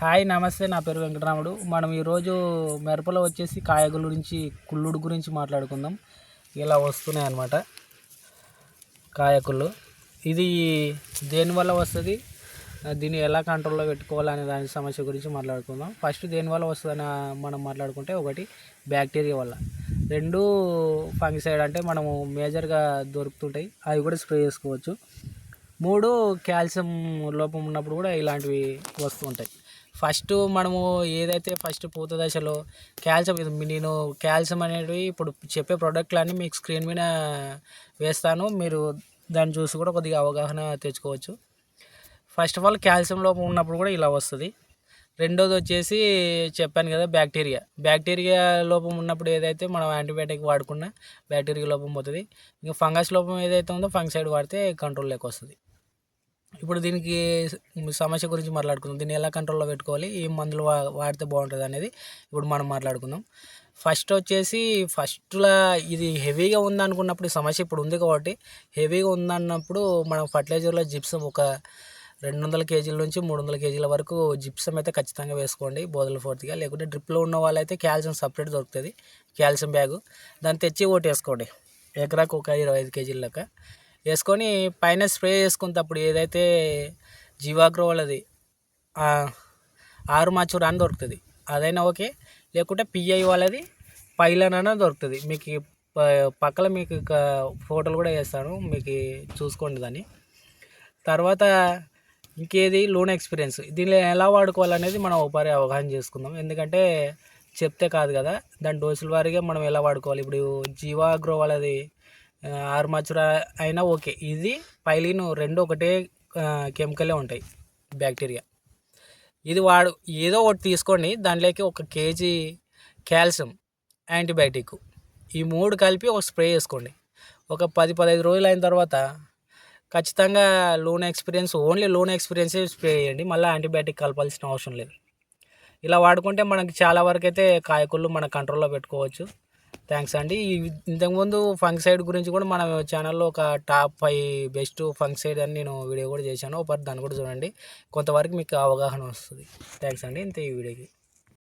Hi నమస్తే. నా పేరు వెంకటరాముడు. మనం ఈరోజు మిరపలో వచ్చేసి కాయగుల గురించి కుళ్ళుడు గురించి మాట్లాడుకుందాం. ఇలా వస్తున్నాయి అన్నమాట కాయకుళ్ళు. ఇది దేనివల్ల వస్తుంది? దీన్ని ఎలా కంట్రోల్లో పెట్టుకోవాలనే దాని సమస్య గురించి మాట్లాడుకుందాం. ఫస్ట్ దేనివల్ల వస్తుందని మనం మాట్లాడుకుంటే ఒకటి బ్యాక్టీరియా వల్ల. రెండు ఫంగిసైడ్ అంటే మనము మేజర్గా దొరుకుతుంటాయి. అవి కూడా స్ప్రే చేసుకోవచ్చు. మూడు కాల్షియం లోపం ఉన్నప్పుడు కూడా ఇలాంటివి వస్తూ ఉంటాయి. ఫస్ట్ మనము ఏదైతే ఫస్ట్ పూత దశలో కాల్షియం నేను కాల్షియం అనేవి ఇప్పుడు చెప్పే ప్రోడక్ట్లన్నీ మీకు స్క్రీన్ మీద వేస్తాను. మీరు దాన్ని చూసి కూడా కొద్దిగా అవగాహన తెచ్చుకోవచ్చు. ఫస్ట్ ఆఫ్ ఆల్ కాల్షియం లోపం ఉన్నప్పుడు కూడా ఇలా వస్తుంది. రెండోది వచ్చేసి చెప్పాను కదా బ్యాక్టీరియా. బ్యాక్టీరియా లోపం ఉన్నప్పుడు ఏదైతే మనం యాంటీబయాటిక్ వాడుకున్నా బ్యాక్టీరియా లోపం పోతుంది. ఇంకా ఫంగస్ లోపం ఏదైతే ఉందో ఫంగసైడ్ వాడితే కంట్రోల్ లేక వస్తుంది. ఇప్పుడు దీనికి సమస్య గురించి మాట్లాడుకుందాం. దీన్ని ఎలా కంట్రోల్లో పెట్టుకోవాలి? ఏ మందులు వా వాడితే బాగుంటుంది అనేది ఇప్పుడు మనం మాట్లాడుకుందాం. ఫస్ట్ వచ్చేసి ఫస్ట్లో ఇది హెవీగా ఉందనుకున్నప్పుడు ఈ సమస్య ఇప్పుడు ఉంది కాబట్టి హెవీగా ఉందన్నప్పుడు మనం ఫర్టిలైజర్లో జిప్సం ఒక రెండు వందల కేజీల నుంచి మూడు వందల కేజీల వరకు జిప్సం అయితే ఖచ్చితంగా వేసుకోండి బోదల ఫోర్త్గా లేకుంటే డ్రిప్లో ఉన్న వాళ్ళైతే క్యాల్షియం సపరేట్ దొరుకుతుంది క్యాల్షియం బ్యాగు దాన్ని తెచ్చి ఒకటి వేసుకోండి. ఎకరాకు ఒక ఇరవై ఐదు కేజీల లెక్క. వేసుకొని పైన స్ప్రే చేసుకున్నప్పుడు ఏదైతే జీవాగ్రో వాళ్ళది ఆరు మాచూర్ అని దొరుకుతుంది. అదైనా ఓకే. లేకుంటే పిఐ వాళ్ళది పైలన్ అయినా దొరుకుతుంది. మీకు పక్కన మీకు ఫోటోలు కూడా వేస్తాను. మీకు చూసుకోండి దాన్ని. తర్వాత ఇంకేది? Loan experience. దీనిలో ఎలా వాడుకోవాలనేది మనం ఒకసారి అవగాహన చేసుకుందాం. ఎందుకంటే చెప్తే కాదు కదా దాని డోసుల వారీగా మనం ఎలా వాడుకోవాలి? ఇప్పుడు జీవాగ్రో వాళ్ళది ఆర్మాచురా అయినా ఓకే. ఇది పైలిన్ రెండు ఒకటే కెమికలే ఉంటాయి బ్యాక్టీరియా. ఇది వాడు ఏదో ఒకటి తీసుకోండి దాంట్లోకి ఒక కేజీ కాల్షియం యాంటీబయాటిక్ ఈ మూడు కలిపి ఒక స్ప్రే చేసుకోండి. ఒక పది పదహైదు రోజులు అయిన తర్వాత ఖచ్చితంగా లోన్ ఎక్స్పీరియన్స్ ఓన్లీ లోన్ ఎక్స్పీరియన్సే స్ప్రే చేయండి. మళ్ళీ యాంటీబయాటిక్ కలపాల్సిన అవసరం లేదు. ఇలా వాడుకుంటే మనకి చాలా వరకు అయితే కాయకుళ్ళు మన కంట్రోల్లో పెట్టుకోవచ్చు. థ్యాంక్స్ అండి. ఇంతకుముందు ఫంక్సైడ్ గురించి కూడా మన ఛానల్లో ఒక టాప్ ఫైవ్ బెస్ట్ ఫంక్సైడ్ అని నేను వీడియో కూడా చేశాను. ఒకసారి దాన్ని కూడా చూడండి. కొంతవరకు మీకు అవగాహన వస్తుంది. థ్యాంక్స్ అండి. ఇంత ఈ వీడియోకి.